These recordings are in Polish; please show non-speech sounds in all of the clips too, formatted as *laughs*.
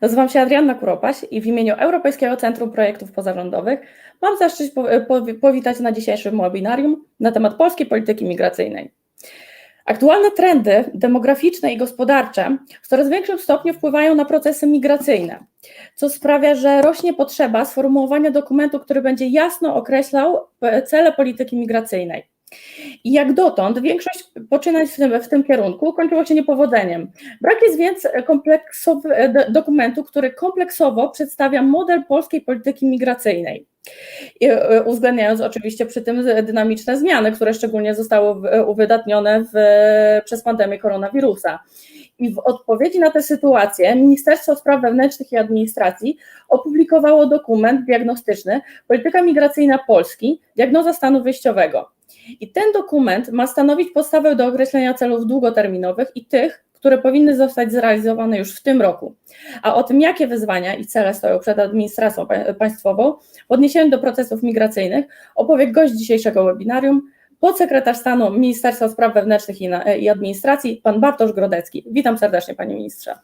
Nazywam się Adrianna Kuropaś i w imieniu Europejskiego Centrum Projektów Pozarządowych mam zaszczyt powitać na dzisiejszym webinarium na temat polskiej polityki migracyjnej. Aktualne trendy demograficzne i gospodarcze w coraz większym stopniu wpływają na procesy migracyjne, co sprawia, że rośnie potrzeba sformułowania dokumentu, który będzie jasno określał cele polityki migracyjnej. I jak dotąd większość poczynań w tym, w tym kierunku kończyło się niepowodzeniem. Brak jest więc kompleksowy, dokumentu, który kompleksowo przedstawia model polskiej polityki migracyjnej. Uwzględniając oczywiście przy tym dynamiczne zmiany, które szczególnie zostały uwydatnione w, przez pandemię koronawirusa. I w odpowiedzi na tę sytuację Ministerstwo Spraw Wewnętrznych i Administracji opublikowało dokument diagnostyczny Polityka migracyjna Polski, diagnoza stanu wyjściowego. I ten dokument ma stanowić podstawę do określenia celów długoterminowych i tych, które powinny zostać zrealizowane już w tym roku. A o tym, jakie wyzwania i cele stoją przed administracją państwową w odniesieniu do procesów migracyjnych, opowie gość dzisiejszego webinarium, podsekretarz stanu Ministerstwa Spraw Wewnętrznych i Administracji, pan Bartosz Grodecki. Witam serdecznie, panie ministrze.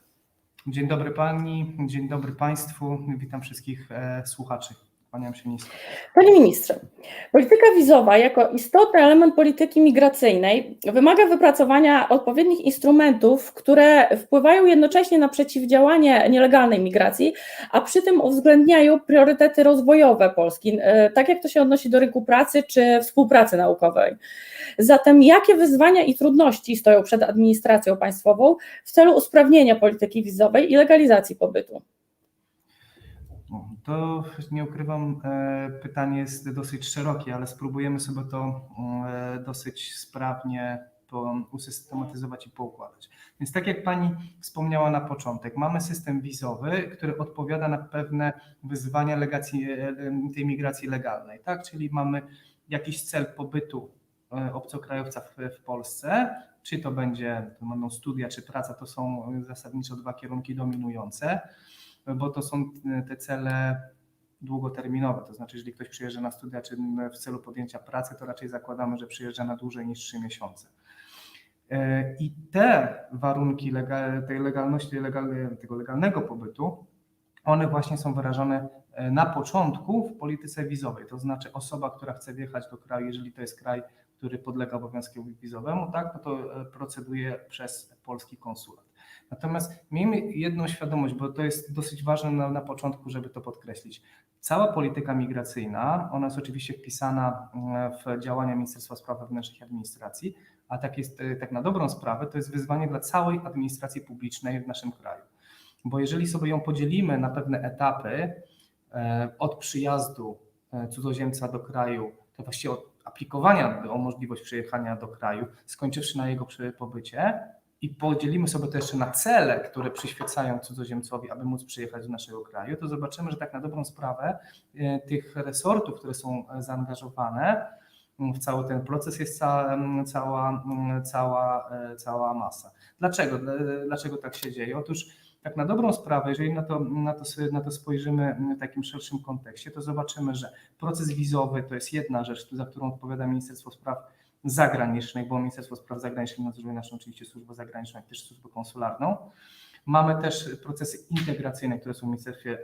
Dzień dobry pani, dzień dobry państwu, witam wszystkich e, słuchaczy. Się nisko. Panie ministrze, polityka wizowa jako istotny element polityki migracyjnej wymaga wypracowania odpowiednich instrumentów, które wpływają jednocześnie na przeciwdziałanie nielegalnej migracji, a przy tym uwzględniają priorytety rozwojowe Polski, e, tak jak to się odnosi do rynku pracy czy współpracy naukowej. Zatem jakie wyzwania i trudności stoją przed administracją państwową w celu usprawnienia polityki wizowej i legalizacji pobytu? To nie ukrywam, e, pytanie jest dosyć szerokie, ale spróbujemy sobie to e, dosyć sprawnie usystematyzować i poukładać. Więc tak jak Pani wspomniała na początek, mamy system wizowy, który odpowiada na pewne wyzwania legacji, e, tej migracji legalnej, tak? Czyli mamy jakiś cel pobytu obcokrajowca w, w Polsce, czy to będzie, to będą studia, czy praca, to są zasadniczo dwa kierunki dominujące bo to są e, te cele długoterminowe. To znaczy, jeżeli ktoś przyjeżdża na studia czy w celu podjęcia pracy, to raczej zakładamy, że przyjeżdża na dłużej niż 3 miesiące. E, I te warunki tej legalności, tego legalnego pobytu, one właśnie są wyrażone e, na początku w polityce wizowej. To znaczy osoba, która chce wjechać do kraju, jeżeli to jest kraj, który podlega obowiązkowi wizowemu, tak, no to proceduje przez polski konsulat. Natomiast miejmy jedną świadomość, bo to jest dosyć ważne na, na początku, żeby to podkreślić. Cała polityka migracyjna, ona jest oczywiście wpisana mm, w działania Ministerstwa Spraw Wewnętrznych i Administracji, a tak jest e, tak na dobrą sprawę, to jest wyzwanie dla całej administracji publicznej w naszym kraju. Bo jeżeli sobie ją podzielimy na pewne etapy, e, od przyjazdu e, cudzoziemca do kraju, to właściwie od aplikowania o możliwość przyjechania do kraju, skończywszy na jego pobycie, i podzielimy sobie to jeszcze na cele, które przyświecają cudzoziemcowi, aby móc przyjechać do naszego kraju, to zobaczymy, że tak na dobrą sprawę e, tych resortów, które są zaangażowane w cały ten proces jest cała, cała, cała, e, cała masa. Dlaczego? Dlaczego tak się dzieje? Otóż tak na dobrą sprawę, jeżeli na to, na to, na to spojrzymy w takim szerszym kontekście, to zobaczymy, że proces wizowy to jest jedna rzecz, za którą odpowiada Ministerstwo Spraw zagranicznych, bo Ministerstwo Spraw Zagranicznych nadzoruje naszą oczywiście służbę zagraniczną, jak też służbę konsularną. Mamy też procesy integracyjne, które są w Ministerstwie,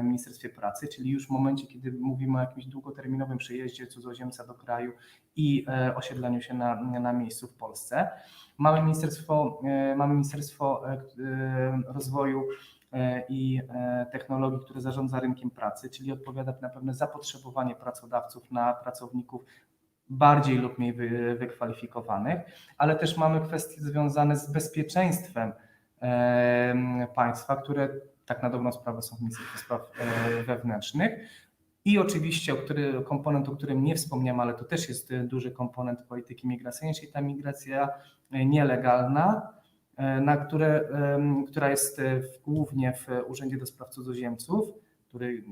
w Ministerstwie Pracy, czyli już w momencie, kiedy mówimy o jakimś długoterminowym przyjeździe cudzoziemca do kraju i e, osiedleniu się na, na miejscu w Polsce. Mamy Ministerstwo, e, mamy Ministerstwo e, Rozwoju i technologii, które zarządza rynkiem pracy, czyli odpowiada na pewne zapotrzebowanie pracodawców na pracowników bardziej lub mniej wykwalifikowanych, ale też mamy kwestie związane z bezpieczeństwem państwa, które tak na dobrą sprawę są w Ministerstwie Spraw e, Wewnętrznych. I oczywiście o który, komponent, o którym nie wspomniałem, ale to też jest duży komponent polityki migracyjnej, czyli ta migracja e, nielegalna, e, na które, która jest głównie w Urzędzie do Spraw Cudzoziemców, który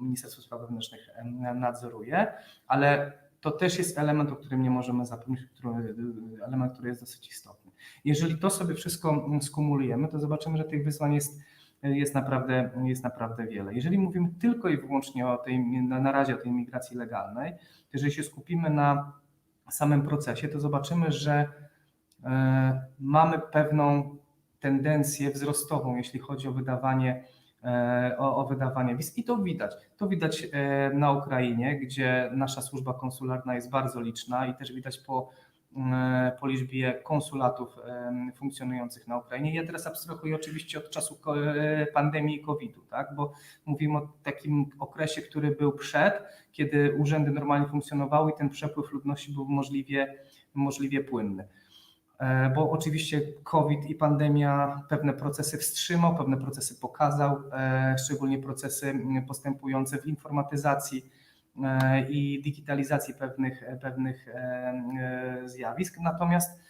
Ministerstwo Spraw Wewnętrznych nadzoruje, ale to też jest element, o którym nie możemy zapomnieć, element, który jest dosyć istotny. Jeżeli to sobie wszystko skumulujemy, to zobaczymy, że tych wyzwań jest, jest, naprawdę, jest naprawdę wiele. Jeżeli mówimy tylko i wyłącznie o tej, na, razie o tej migracji legalnej, to jeżeli się skupimy na samym procesie, to zobaczymy, że e, mamy pewną tendencję wzrostową, jeśli chodzi o wydawanie, o, o wydawanie wiz. I to widać. To widać e, na Ukrainie, gdzie nasza służba konsularna jest bardzo liczna i też widać po, e, po liczbie konsulatów e, funkcjonujących na Ukrainie. Ja teraz abstrahuję oczywiście od czasu e, pandemii COVID-u, tak? bo mówimy o takim okresie, który był przed, kiedy urzędy normalnie funkcjonowały i ten przepływ ludności był możliwie, możliwie płynny. E, Bo oczywiście COVID i pandemia pewne procesy wstrzymał, pewne procesy pokazał, e, szczególnie procesy m, postępujące w informatyzacji e, i digitalizacji pewnych, pewnych zjawisk. Natomiast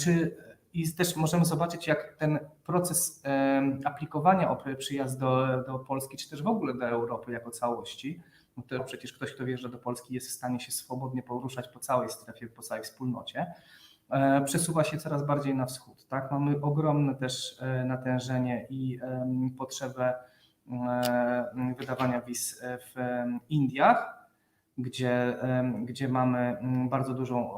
czy i też możemy zobaczyć, jak ten proces aplikowania o przyjazd do, do Polski, czy też w ogóle do Europy jako całości, no to przecież ktoś, kto wjeżdża do Polski, jest w stanie się swobodnie poruszać po całej strefie, po całej wspólnocie, przesuwa się coraz bardziej na wschód. Tak? Mamy ogromne też e, natężenie i potrzebę e, wydawania wiz w Indiach, gdzie, gdzie mamy mm, bardzo dużą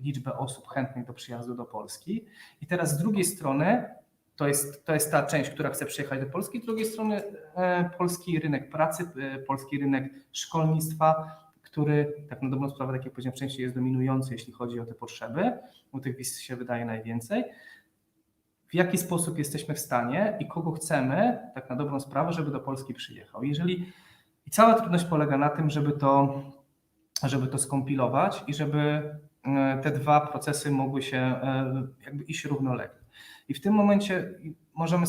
liczbę osób chętnych do przyjazdu do Polski. I teraz z drugiej strony to jest, to jest ta część, która chce przyjechać do Polski, z drugiej strony e, polski rynek pracy, e, polski rynek szkolnictwa, który tak na dobrą sprawę, tak jak powiedziałem wcześniej, jest dominujący, jeśli chodzi o te potrzeby, bo tych wiz się wydaje najwięcej. W jaki sposób jesteśmy w stanie i kogo chcemy, tak na dobrą sprawę, żeby do Polski przyjechał. Jeżeli i cała trudność polega na tym, żeby to, żeby to skompilować i żeby e, te dwa procesy mogły się e, jakby iść równolegle. I w tym momencie możemy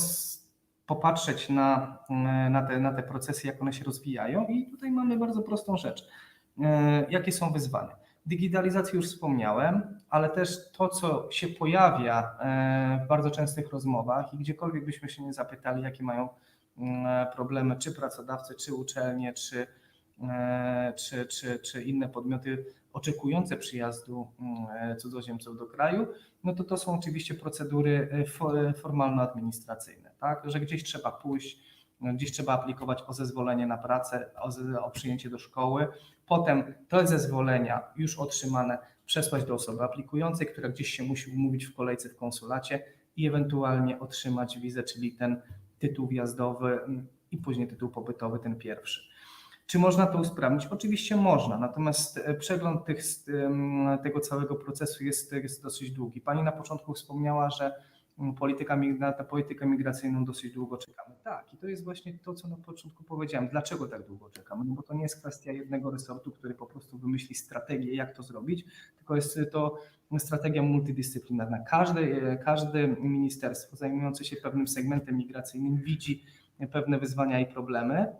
popatrzeć na, e, na, te, na te procesy, jak one się rozwijają, i tutaj mamy bardzo prostą rzecz. E, Jakie są wyzwania? Digitalizację już wspomniałem, ale też to, co się pojawia e, w bardzo częstych rozmowach i gdziekolwiek byśmy się nie zapytali, jakie mają mm, problemy, czy pracodawcy, czy uczelnie, czy, e, czy, czy, czy inne podmioty oczekujące przyjazdu mm, cudzoziemców do kraju, no to to są oczywiście procedury e, fo- formalno-administracyjne, tak? że gdzieś trzeba pójść, gdzieś trzeba aplikować o zezwolenie na pracę, o, o przyjęcie do szkoły, potem te zezwolenia już otrzymane przesłać do osoby aplikującej, która gdzieś się musi umówić w kolejce w konsulacie i ewentualnie otrzymać wizę, czyli ten tytuł wjazdowy mm, i później tytuł pobytowy, ten pierwszy. Czy można to usprawnić? Oczywiście można, natomiast e, przegląd tych, tego całego procesu jest, jest dosyć długi. Pani na początku wspomniała, że polityka, na politykę migracyjną dosyć długo czekamy. Tak, i to jest właśnie to, co na początku powiedziałem. Dlaczego tak długo czekamy? No bo to nie jest kwestia jednego resortu, który po prostu wymyśli strategię, jak to zrobić, tylko jest to strategia multidyscyplinarna. Każde, każde ministerstwo zajmujące się pewnym segmentem migracyjnym widzi pewne wyzwania i problemy,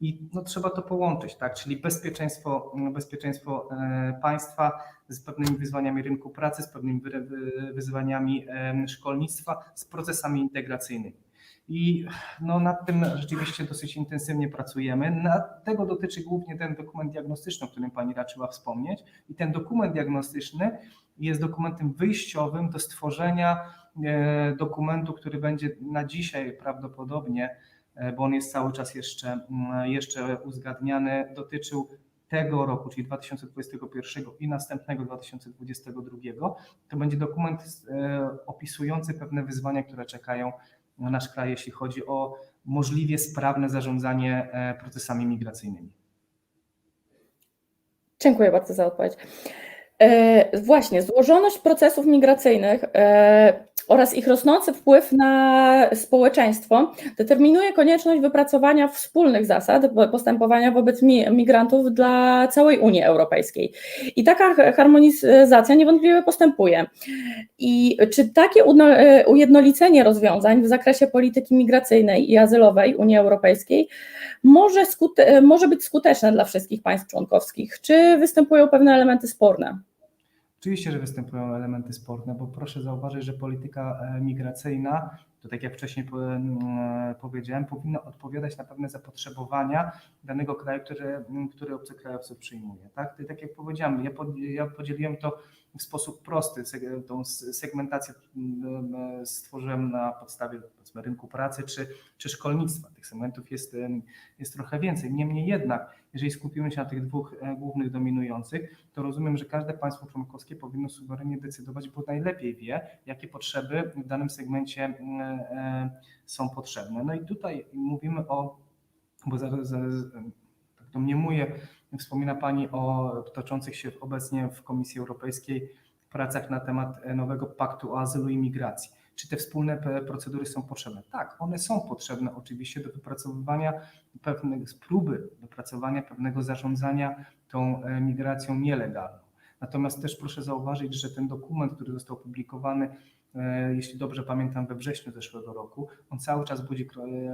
i no, trzeba to połączyć, tak? czyli bezpieczeństwo, bezpieczeństwo e, państwa z pewnymi wyzwaniami rynku pracy, z pewnymi wy- wy- wyzwaniami em, szkolnictwa, z procesami integracyjnymi. I no, nad tym rzeczywiście dosyć intensywnie pracujemy. Na, tego dotyczy głównie ten dokument diagnostyczny, o którym Pani raczyła wspomnieć. I ten dokument diagnostyczny jest dokumentem wyjściowym do stworzenia e, dokumentu, który będzie na dzisiaj prawdopodobnie e, bo on jest cały czas jeszcze, mm, jeszcze uzgadniany, dotyczył tego roku, czyli 2021 i następnego 2022. To będzie dokument e, opisujący pewne wyzwania, które czekają na nasz kraj, jeśli chodzi o możliwie sprawne zarządzanie e, procesami migracyjnymi. Dziękuję bardzo za odpowiedź. E, właśnie, złożoność procesów migracyjnych e, oraz ich rosnący wpływ na społeczeństwo determinuje konieczność wypracowania wspólnych zasad postępowania wobec mi, migrantów dla całej Unii Europejskiej. I taka ha- harmonizacja niewątpliwie postępuje. I czy takie e, ujednolicenie rozwiązań w zakresie polityki migracyjnej i azylowej Unii Europejskiej może, skute- może być skuteczne dla wszystkich państw członkowskich? Czy występują pewne elementy sporne? Oczywiście, że występują elementy sporne, bo proszę zauważyć, że polityka e, migracyjna, to tak jak wcześniej e, powiedziałem, powinna odpowiadać na pewne zapotrzebowania danego kraju, który, który obcokrajowców przyjmuje. Tak, tak jak powiedziałem, ja, ja podzieliłem to w sposób prosty. Tą segmentację stworzyłem na podstawie rynku pracy czy, czy szkolnictwa. Tych segmentów jest, jest trochę więcej. Niemniej jednak, jeżeli skupimy się na tych dwóch e, głównych dominujących, to rozumiem, że każde państwo członkowskie powinno suwerennie decydować, bo najlepiej wie, jakie potrzeby w danym segmencie e, są potrzebne. No i tutaj mówimy o, bo za, za, tak domniemuję, wspomina Pani o toczących się obecnie w Komisji Europejskiej pracach na temat nowego paktu o azylu i migracji. Czy te wspólne procedury są potrzebne? Tak, one są potrzebne oczywiście do wypracowywania pewnych, próby wypracowania pewnego zarządzania tą e, migracją nielegalną. Natomiast też proszę zauważyć, że ten dokument, który został opublikowany, e, jeśli dobrze pamiętam, we wrześniu zeszłego roku, on cały czas budzi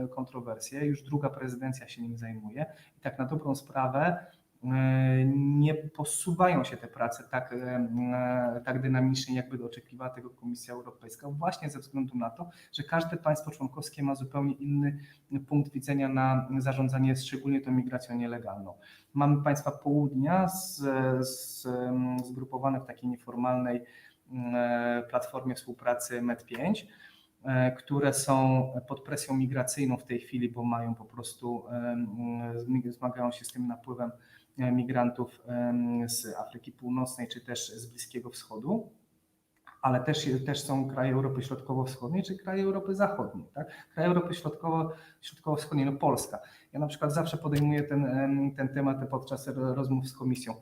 e, kontrowersje. Już druga prezydencja się nim zajmuje i tak na dobrą sprawę nie posuwają się te prace tak, e, tak dynamicznie, jakby oczekiwała tego Komisja Europejska, właśnie ze względu na to, że każde państwo członkowskie ma zupełnie inny punkt widzenia na zarządzanie szczególnie tą migracją nielegalną. Mamy państwa południa z, z, zgrupowane w takiej nieformalnej e, platformie współpracy MED5, e, które są pod presją migracyjną w tej chwili, bo mają po prostu, zmagają się z tym napływem migrantów z Afryki Północnej czy też z Bliskiego Wschodu. Ale też, też są kraje Europy Środkowo-Wschodniej czy kraje Europy Zachodniej. Tak? Kraje Europy Środkowo, Środkowo-Wschodniej, no Polska. Ja na przykład zawsze podejmuję ten, ten temat podczas rozmów z Komisją.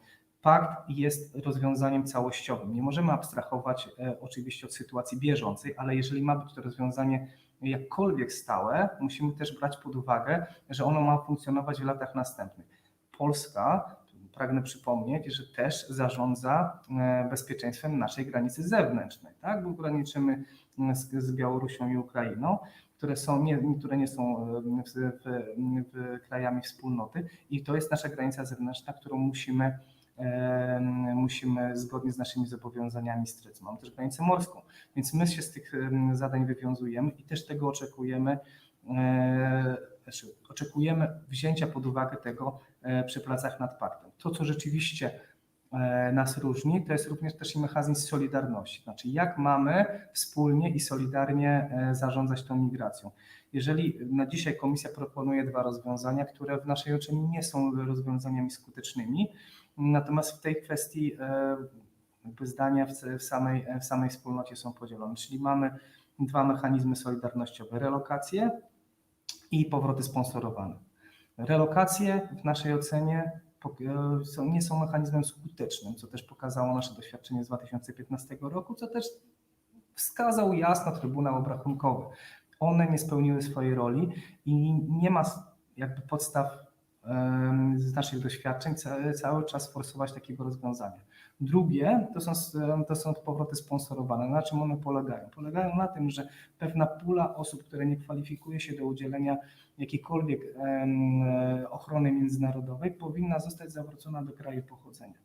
Pakt jest rozwiązaniem całościowym. Nie możemy abstrahować e, oczywiście od sytuacji bieżącej, ale jeżeli ma być to rozwiązanie jakkolwiek stałe, musimy też brać pod uwagę, że ono ma funkcjonować w latach następnych. Polska, pragnę przypomnieć, że też zarządza e, bezpieczeństwem naszej granicy zewnętrznej, tak? bo graniczymy z, z Białorusią i Ukrainą, które, są, nie, które nie są e, w, w, w krajami wspólnoty i to jest nasza granica zewnętrzna, którą musimy e, musimy zgodnie z naszymi zobowiązaniami strzec. Mamy też granicę morską, więc my się z tych zadań wywiązujemy i też tego oczekujemy. Znaczy, oczekujemy wzięcia pod uwagę tego e, przy pracach nad paktem. To, co rzeczywiście e, nas różni, to jest również też i mechanizm solidarności. Znaczy, jak mamy wspólnie i solidarnie e, zarządzać tą migracją. Jeżeli na dzisiaj Komisja proponuje dwa rozwiązania, które w naszej ocenie nie są rozwiązaniami skutecznymi, natomiast w tej kwestii jakby zdania w, samej, w samej wspólnocie są podzielone. Czyli mamy dwa mechanizmy solidarnościowe: relokacje i powroty sponsorowane. Relokacje w naszej ocenie e, nie są mechanizmem skutecznym, co też pokazało nasze doświadczenie z 2015 roku, co też wskazał jasno Trybunał Obrachunkowy. One nie spełniły swojej roli i nie ma jakby podstaw z naszych doświadczeń ca- cały czas forsować takiego rozwiązania. Drugie to są, to są powroty sponsorowane. Na czym one polegają? Polegają na tym, że pewna pula osób, które nie kwalifikuje się do udzielenia jakiejkolwiek ochrony międzynarodowej, powinna zostać zawrócona do kraju pochodzenia.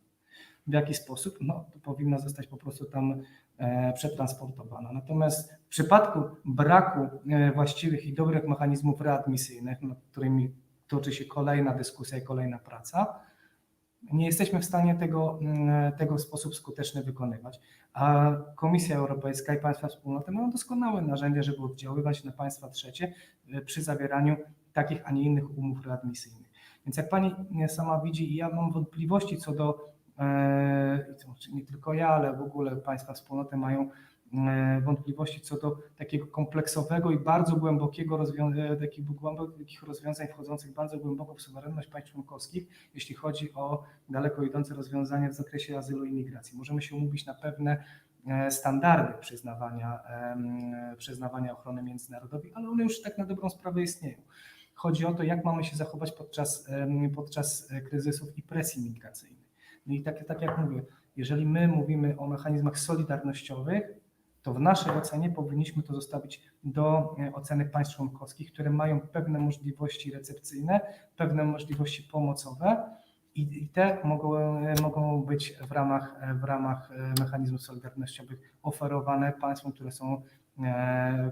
W jaki sposób? No, powinna zostać po prostu tam e, przetransportowana. Natomiast w przypadku braku e, właściwych i dobrych mechanizmów readmisyjnych, nad którymi toczy się kolejna dyskusja i kolejna praca, nie jesteśmy w stanie tego, mm, tego w sposób skuteczny wykonywać. A Komisja Europejska i państwa wspólnoty mają doskonałe narzędzia, żeby oddziaływać na państwa trzecie e, przy zawieraniu takich, a nie innych umów readmisyjnych. Więc jak pani e, sama widzi, ja mam wątpliwości co do, e, nie tylko ja, ale w ogóle państwa wspólnoty mają wątpliwości co do takiego kompleksowego i bardzo głębokiego rozwiąza- takich głębokich rozwiązań wchodzących bardzo głęboko w suwerenność państw członkowskich, jeśli chodzi o daleko idące rozwiązania w zakresie azylu i migracji. Możemy się umówić na pewne e, standardy przyznawania, przyznawania ochrony międzynarodowej, ale one już tak na dobrą sprawę istnieją. Chodzi o to, jak mamy się zachować podczas, podczas e, kryzysów i presji migracyjnej. No i tak, tak jak mówię, jeżeli my mówimy o mechanizmach solidarnościowych, to w naszej ocenie powinniśmy to zostawić do e, oceny państw członkowskich, które mają pewne możliwości recepcyjne, pewne możliwości pomocowe i, te mogą, e, mogą być w ramach, e, w ramach mechanizmów solidarnościowych oferowane państwom, które są,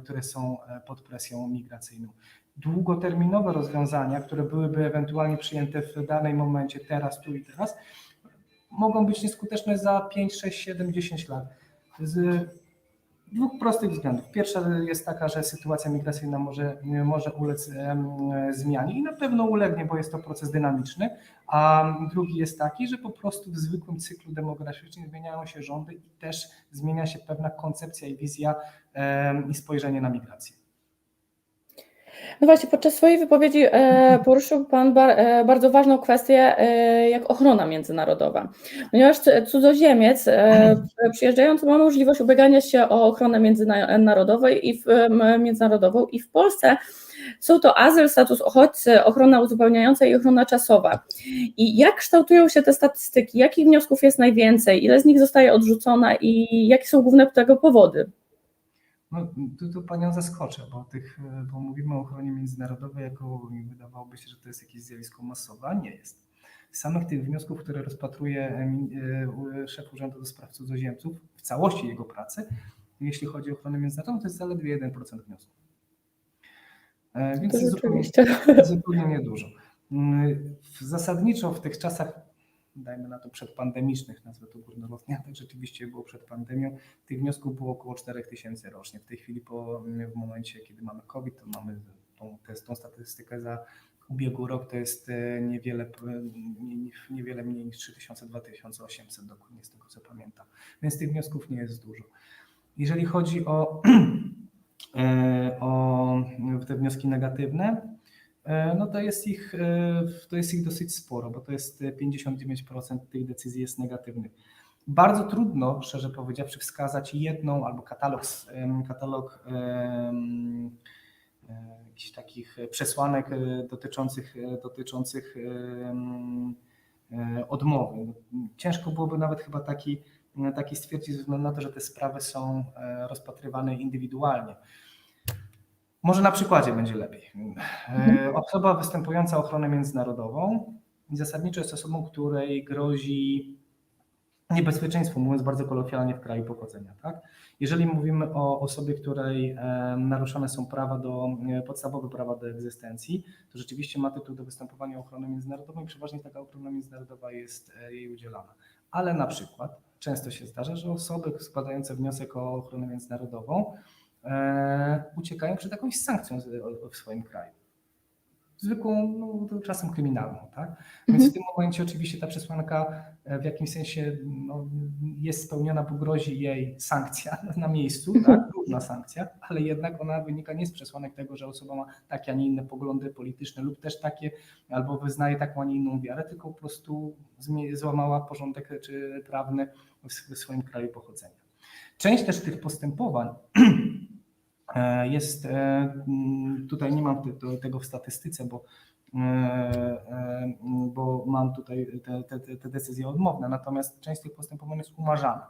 które są pod presją migracyjną. Długoterminowe rozwiązania, które byłyby ewentualnie przyjęte w danym momencie, teraz, tu i teraz, mogą być nieskuteczne za 5, 6, 7, 10 lat. Z dwóch prostych względów. Pierwsza jest taka, że sytuacja migracyjna może, może ulec zmianie i na pewno ulegnie, bo jest to proces dynamiczny, a drugi jest taki, że po prostu w zwykłym cyklu demograficznym zmieniają się rządy i też zmienia się pewna koncepcja i wizja i spojrzenie na migrację. No właśnie, podczas swojej wypowiedzi e, poruszył Pan e, bardzo ważną kwestię, e, jak ochrona międzynarodowa. Ponieważ cudzoziemiec przyjeżdżający ma możliwość ubiegania się o ochronę międzynarodową i w, międzynarodową i w Polsce są to azyl, status uchodźcy, ochrona uzupełniająca i ochrona czasowa. I jak kształtują się te statystyki? Jakich wniosków jest najwięcej? Ile z nich zostaje odrzucone i jakie są główne tego powody? No, tu, tu Panią zaskoczę, bo, tych, e, bo mówimy o ochronie międzynarodowej, jako wydawałoby się, że to jest jakieś zjawisko masowe, a nie jest. Z samych tych wniosków, które rozpatruje e, e, szef Urzędu do Spraw Cudzoziemców w całości jego pracy, jeśli chodzi o ochronę międzynarodową, to jest zaledwie 1% wniosków. Więc To jest zupełnie, zupełnie niedużo. Mm, Zasadniczo w tych czasach, dajmy na to przedpandemicznych, nazwę to górnolotnie, tak rzeczywiście było przed pandemią, tych wniosków było około 4 tysięcy rocznie. W tej chwili po, w momencie, kiedy mamy COVID, to mamy tą, tą statystykę za ubiegły rok, to jest e, niewiele, niewiele mniej niż 3000, 2800 dokładnie z tego co pamiętam. Więc tych wniosków nie jest dużo. Jeżeli chodzi o, *clears throat* e, o te wnioski negatywne, no to jest ich, e, to jest ich dosyć sporo, bo to jest e, 59% tych decyzji jest negatywnych. Bardzo trudno, szczerze powiedziawszy, wskazać jedną albo katalog, katalog e, jakichś takich przesłanek e, dotyczących, e, dotyczących e, odmowy. Ciężko byłoby nawet chyba taki, taki stwierdzić, ze względu na to, że te sprawy są e, rozpatrywane indywidualnie. Może na przykładzie będzie lepiej. E, Osoba występująca o ochronę międzynarodową zasadniczo jest osobą, której grozi niebezpieczeństwo, mówiąc bardzo kolokwialnie, w kraju pochodzenia. Tak? Jeżeli mówimy o osobie, której e, naruszone są prawa do, e, podstawowe prawa do egzystencji, to rzeczywiście ma tytuł do występowania o ochronę międzynarodową i przeważnie taka ochrona międzynarodowa jest jej udzielana. Ale na przykład często się zdarza, że osoby składające wniosek o ochronę międzynarodową uciekają przed jakąś sankcją w swoim kraju. Zwykłą, no, czasem kryminalną, tak? Więc w tym momencie oczywiście ta przesłanka e, w jakimś sensie no, jest spełniona, bo grozi jej sankcja *laughs* na miejscu, tak? różna sankcja, ale jednak ona wynika nie z przesłanek tego, że osoba ma takie, a nie inne poglądy polityczne lub też takie, albo wyznaje taką, a nie inną wiarę, tylko po prostu złamała porządek czy prawny w sw- w swoim kraju pochodzenia. Część też tych postępowań e, *clears throat* jest, e, mm, tutaj nie mam tego w statystyce, bo e, e, bo mam tutaj te, te, te- decyzje odmowne, natomiast część tych postępowań jest umarzana.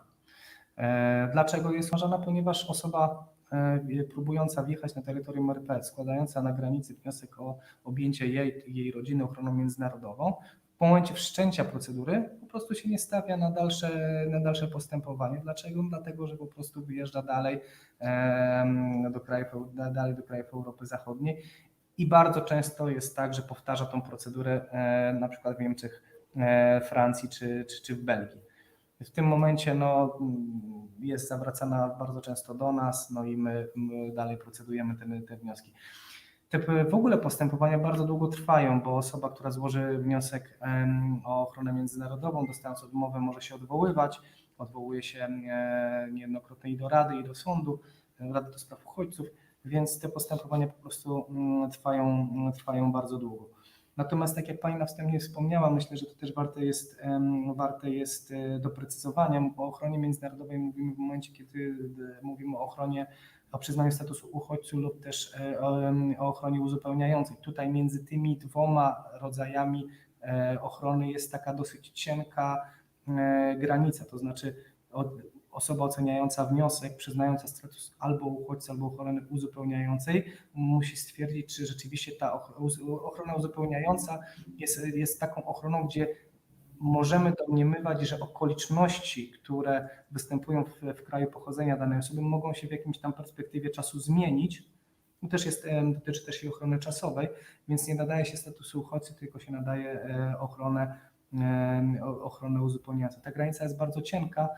E, Dlaczego jest umarzana? Ponieważ osoba e, próbująca wjechać na terytorium RP, składająca na granicy wniosek o objęcie jej, jej rodziny ochroną międzynarodową, w momencie wszczęcia procedury po prostu się nie stawia na dalsze, na dalsze postępowanie. Dlaczego? Dlatego, że po prostu wyjeżdża dalej do krajów, dalej do krajów Europy Zachodniej i bardzo często jest tak, że powtarza tą procedurę e, na przykład w Niemczech, e, Francji czy, czy, czy w Belgii. W tym momencie no, jest zawracana bardzo często do nas, no i my, my dalej procedujemy te, te wnioski. Te w ogóle postępowania bardzo długo trwają, bo osoba, która złoży wniosek o ochronę międzynarodową, dostając odmowę, może się odwoływać. Odwołuje się e, niejednokrotnie i do Rady, i do sądu, e, Rady do Spraw Uchodźców, więc te postępowania po prostu mm, trwają, mm, trwają bardzo długo. Natomiast tak jak Pani na wstępie wspomniała, myślę, że to też warte jest, warte jest e, doprecyzowania. O ochronie międzynarodowej mówimy w momencie, kiedy mówimy o ochronie, o przyznaniu statusu uchodźcy lub też e, o, ochronie uzupełniającej. Tutaj między tymi dwoma rodzajami e, ochrony jest taka dosyć cienka e, granica, to znaczy osoba oceniająca wniosek, przyznająca status albo uchodźcy, albo ochrony uzupełniającej, musi stwierdzić, czy rzeczywiście ta ochrona uzupełniająca jest, jest taką ochroną, gdzie możemy domniemywać, że okoliczności, które występują w, w kraju pochodzenia danej osoby, mogą się w jakimś tam perspektywie czasu zmienić. To też jest, dotyczy też i ochrony czasowej, więc nie nadaje się statusu uchodźcy, tylko się nadaje e, ochronę ochronę uzupełniającą. Ta granica jest bardzo cienka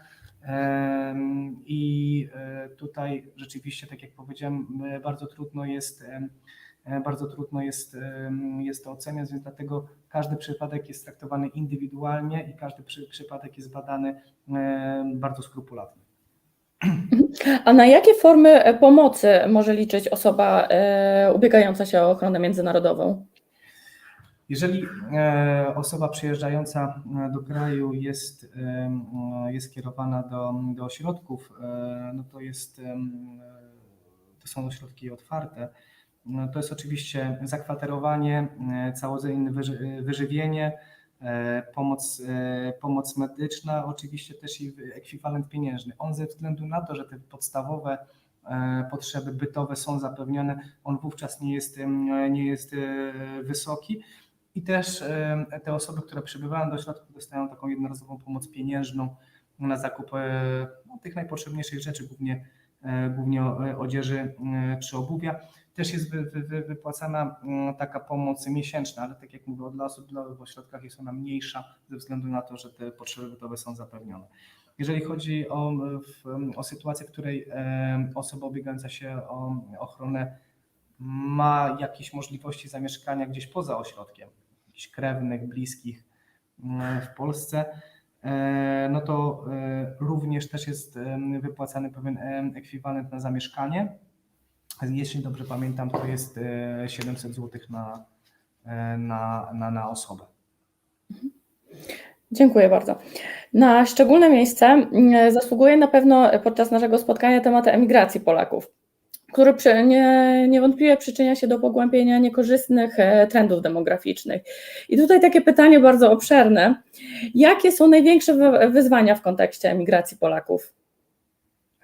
i e, tutaj rzeczywiście, tak jak powiedziałem, e, bardzo trudno jest bardzo trudno jest, em, jest to oceniać, więc dlatego każdy przypadek jest traktowany indywidualnie i każdy przy, przypadek jest badany em, bardzo skrupulatnie. A na jakie formy e, pomocy może liczyć osoba e, ubiegająca się o ochronę międzynarodową? Jeżeli e, osoba przyjeżdżająca e, do kraju jest, e, jest kierowana do, do ośrodków, e, no to, jest, e, to są ośrodki otwarte. No to jest oczywiście zakwaterowanie, e, całodzienne wyży, wyżywienie, e, pomoc, e, pomoc medyczna, oczywiście też i ekwiwalent pieniężny. On ze względu na to, że te podstawowe e, potrzeby bytowe są zapewnione, on wówczas nie jest, nie jest e, wysoki. I też e, te osoby, które przybywają do ośrodku, dostają taką jednorazową pomoc pieniężną na zakup e, no, tych najpotrzebniejszych rzeczy, głównie, e, głównie odzieży e, czy obuwia. Też jest wy, wy, wy, wypłacana mm, taka pomoc miesięczna, ale tak jak mówię, dla osób w ośrodkach jest ona mniejsza ze względu na to, że te potrzeby bytowe są zapewnione. Jeżeli chodzi o, o sytuację, w której osoba ubiegająca się o ochronę ma jakieś możliwości zamieszkania gdzieś poza ośrodkiem, jakichś krewnych, bliskich mm, w Polsce, e, no to e, również też jest wypłacany pewien ekwiwalent na zamieszkanie. Jeśli dobrze pamiętam, to jest e, 700 zł na, e, na, na, na osobę. Dziękuję bardzo. Na szczególne miejsce mm, zasługuje na pewno podczas naszego spotkania temat emigracji Polaków, który nie, niewątpliwie przyczynia się do pogłębienia niekorzystnych e, trendów demograficznych. I tutaj takie pytanie bardzo obszerne. Jakie są największe wy- wyzwania w kontekście emigracji Polaków?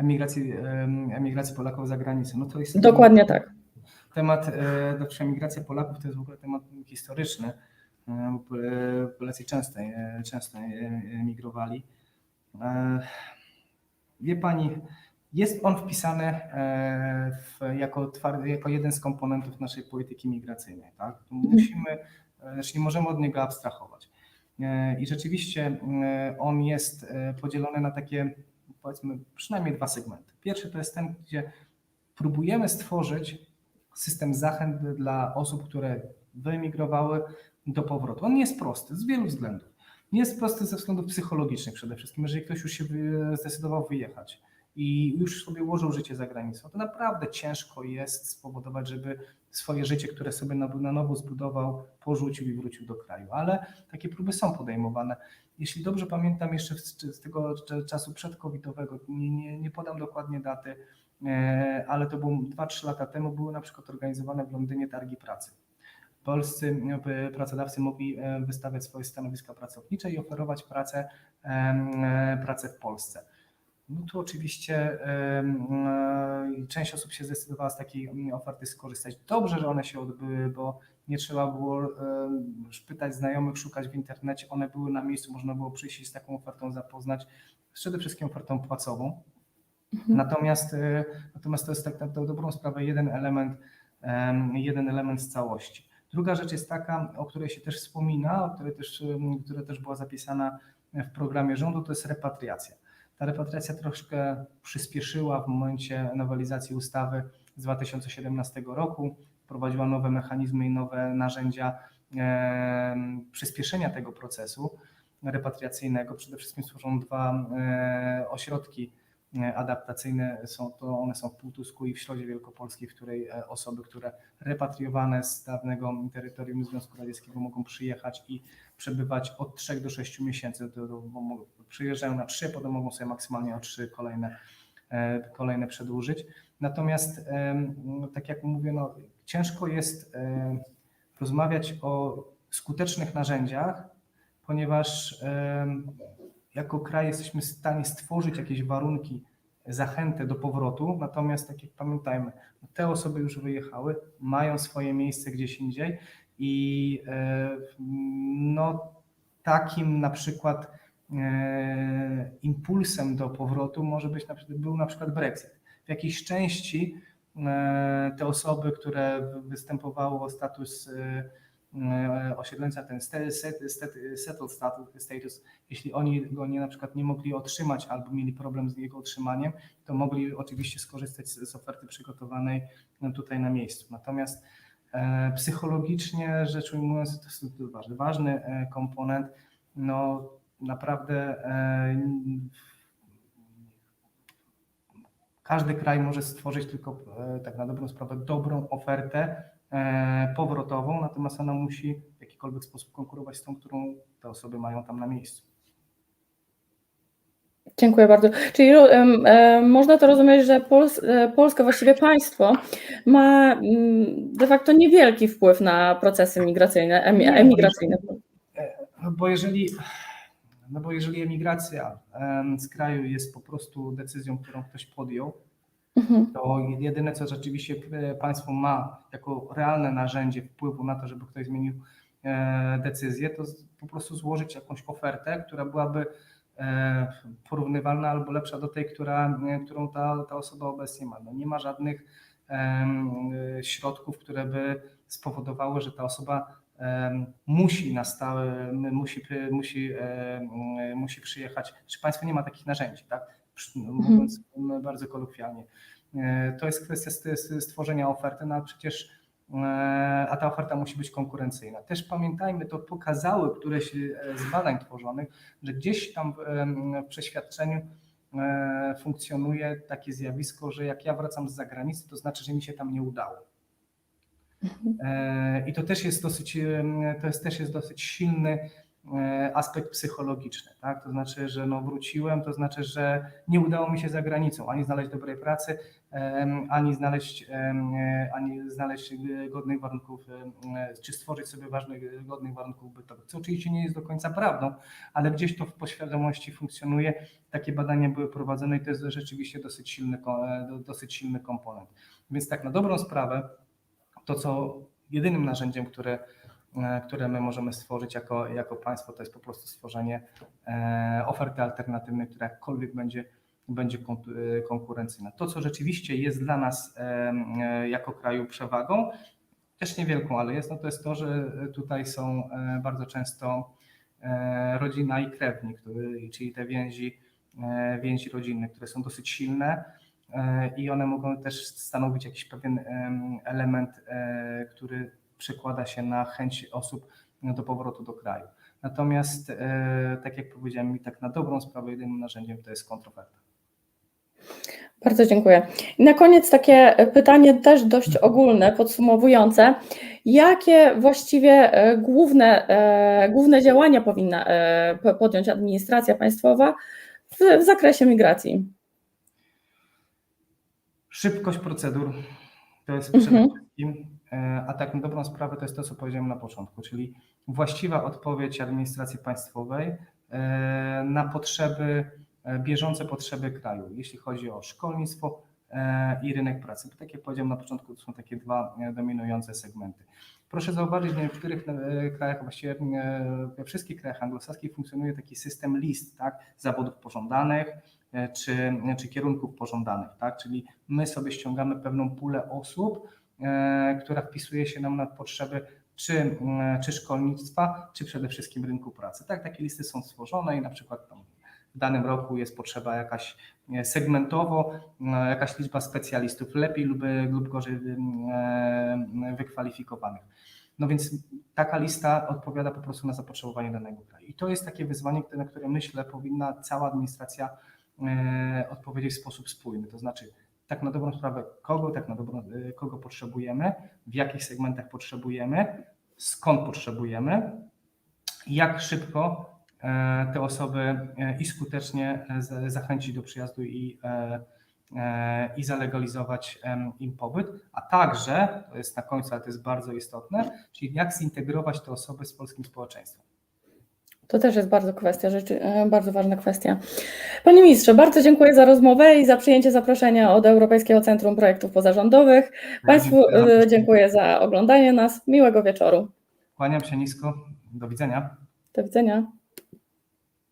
Emigracji, em, emigracji Polaków za granicę. No to jest Dokładnie tak. Temat, znaczy emigracja Polaków to jest w ogóle temat historyczny. e, bo, e, Polacy często, często emigrowali. Wie Pani, jest on wpisany w, jako, twardy, jako jeden z komponentów naszej polityki migracyjnej. Tak? Musimy, e, znaczy nie możemy od niego abstrahować. I rzeczywiście on jest podzielony na takie, powiedzmy, przynajmniej dwa segmenty. Pierwszy to jest ten, gdzie próbujemy stworzyć system zachęt dla osób, które wyemigrowały do powrotu. On nie jest prosty z wielu względów. Nie jest prosty ze względów psychologicznych przede wszystkim. Jeżeli ktoś już się zdecydował wyjechać i już sobie ułożył życie za granicą, to naprawdę ciężko jest spowodować, żeby swoje życie, które sobie na, na nowo zbudował, porzucił i wrócił do kraju. Ale takie próby są podejmowane. Jeśli dobrze pamiętam, jeszcze z, tego cz- czasu przedcovidowego, nie, nie, nie podam dokładnie daty, e, ale to było 2-3 lata temu, były na przykład organizowane w Londynie targi pracy. Polscy pracodawcy mogli e, wystawiać swoje stanowiska pracownicze i oferować pracę, e, pracę w Polsce. No tu oczywiście e, część osób się zdecydowała z takiej mm, oferty skorzystać. Dobrze, że one się odbyły, bo nie trzeba było em, pytać znajomych, szukać w internecie. One były na miejscu, można było przyjść i z taką ofertą zapoznać. Przede wszystkim ofertą płacową. Natomiast, e, natomiast to jest tak na dobrą sprawę jeden element, em, jeden element z całości. Druga rzecz jest taka, o której się też wspomina, o której też, która też była zapisana w programie rządu, to jest repatriacja. Ta repatriacja troszkę przyspieszyła w momencie nowelizacji ustawy z 2017 roku, wprowadziła nowe mechanizmy i nowe narzędzia przyspieszenia tego procesu repatriacyjnego. Przede wszystkim stworzono dwa e, ośrodki adaptacyjne. Są to, one są w Półtusku i w Środzie Wielkopolskiej, w której e, osoby, które repatriowane z dawnego terytorium Związku Radzieckiego mogą przyjechać i przebywać od 3 do 6 miesięcy. Bo mogą- przyjeżdżają na 3, potem mogą sobie maksymalnie o 3 kolejne, e, kolejne przedłużyć. Natomiast no, tak jak mówię, no, ciężko jest rozmawiać o skutecznych narzędziach, ponieważ jako kraj jesteśmy w stanie stworzyć jakieś warunki, zachętę do powrotu, natomiast tak jak pamiętajmy, te osoby już wyjechały, mają swoje miejsce gdzieś indziej i e, no, takim na przykład e, impulsem do powrotu może być na przykład, był na przykład Brexit. W jakiejś części e, te osoby, które występowały o status osiedleńca ten set- set- settled status, jeśli oni go nie na przykład nie mogli otrzymać albo mieli problem z jego otrzymaniem, to mogli oczywiście skorzystać z, oferty przygotowanej no, tutaj na miejscu. Natomiast e, psychologicznie rzecz ujmując, to jest ważny, ważny e, komponent, no naprawdę e, każdy kraj może stworzyć tylko e, tak na dobrą sprawę dobrą ofertę e, powrotową, natomiast ona musi w jakikolwiek sposób konkurować z tą, którą te osoby mają tam na miejscu. Dziękuję bardzo. Czyli em, em, można to rozumieć, że Pols e, Polska, właściwie państwo, ma mm, de facto niewielki wpływ na procesy migracyjne, Nie, emigracyjne. No bo jeżeli, no bo jeżeli emigracja em, z kraju jest po prostu decyzją, którą ktoś podjął, Mhm. to jedyne, co rzeczywiście e, państwo ma jako realne narzędzie wpływu na to, żeby ktoś zmienił e, decyzję, to po prostu złożyć jakąś ofertę, która byłaby e, porównywalna albo lepsza do tej, która, którą ta, ta osoba obecnie ma. No nie ma żadnych środków, które by spowodowały, że ta osoba musi na stałe, musi, musi, musi przyjechać, czy państwo nie ma takich narzędzi, tak? Przy- Mówiąc m, bardzo kolokwialnie. E, To jest kwestia st- st- stworzenia oferty, no a przecież e, a ta oferta musi być konkurencyjna. Też pamiętajmy, to pokazały któreś e, z badań tworzonych, że gdzieś tam w, przeświadczeniu funkcjonuje takie zjawisko, że jak ja wracam z zagranicy, to znaczy, że mi się tam nie udało. E, I to też jest dosyć, to jest też jest dosyć silny aspekt psychologiczny, tak? To znaczy, że no wróciłem, to znaczy, że nie udało mi się za granicą ani znaleźć dobrej pracy, ani znaleźć, e, ani znaleźć e, godnych warunków, e, czy stworzyć sobie ważnych, godnych warunków bytowych, co oczywiście nie jest do końca prawdą, ale gdzieś to w poświadomości funkcjonuje. Takie badania były prowadzone i to jest rzeczywiście dosyć silny, e, dosyć silny komponent. Więc tak na dobrą sprawę, to co jedynym narzędziem, które, e, które my możemy stworzyć jako, jako państwo, to jest po prostu stworzenie e, oferty alternatywnej, która jakkolwiek będzie, będzie e, konkurencyjna. To, co rzeczywiście jest dla nas e, e, jako kraju przewagą, też niewielką, ale jest, no to jest to, że tutaj są e, bardzo często e, rodzina i krewni, który, czyli te więzi, e, więzi rodzinne, które są dosyć silne e, i one mogą też stanowić jakiś pewien em, element, e, który przekłada się na chęć osób do powrotu do kraju. Natomiast, e, tak jak powiedziałem, i tak na dobrą sprawę jedynym narzędziem to jest kontroferta. Bardzo dziękuję. I na koniec takie pytanie też dość ogólne, podsumowujące. Jakie właściwie e, główne, e, główne działania powinna e, po- podjąć administracja państwowa w, w zakresie migracji? Szybkość procedur to jest przede Mhm. wszystkim, e, a tak na dobrą sprawę to jest to, co powiedziałem na początku, czyli właściwa odpowiedź administracji państwowej e, na potrzeby, e, bieżące potrzeby kraju, jeśli chodzi o szkolnictwo e, i rynek pracy. Bo tak jak powiedziałem na początku, to są takie dwa e, dominujące segmenty. Proszę zauważyć, że w niektórych e, krajach, właściwie e, we wszystkich krajach anglosaskich funkcjonuje taki system list, tak, zawodów pożądanych, e, czy, czy kierunków pożądanych, tak? Czyli my sobie ściągamy pewną pulę osób, e, która wpisuje się nam na potrzeby czy, mm, czy szkolnictwa, czy przede wszystkim rynku pracy. Tak, takie listy są stworzone i na przykład tam w danym roku jest potrzeba jakaś e, segmentowo, e, jakaś liczba specjalistów lepiej lub, lub gorzej wy- e, wykwalifikowanych. No więc taka lista odpowiada po prostu na zapotrzebowanie danego kraju. I to jest takie wyzwanie, na które myślę powinna cała administracja e, odpowiedzieć w sposób spójny. To znaczy, tak na dobrą sprawę, kogo tak na dobrą, e, kogo potrzebujemy, w jakich segmentach potrzebujemy, skąd potrzebujemy, jak szybko e, te osoby e, i skutecznie e, za- zachęcić do przyjazdu i, i zalegalizować im pobyt, a także, to jest na końcu, ale to jest bardzo istotne, czyli jak zintegrować te osoby z polskim społeczeństwem. To też jest bardzo kwestia, rzeczy, e, bardzo ważna kwestia. Panie ministrze, bardzo dziękuję za rozmowę i za przyjęcie zaproszenia od Europejskiego Centrum Projektów Pozarządowych. Państwu Dziękuję za e, zaproszenie. dziękuję za oglądanie nas. Miłego wieczoru. Kłaniam się nisko. Do widzenia. Do widzenia.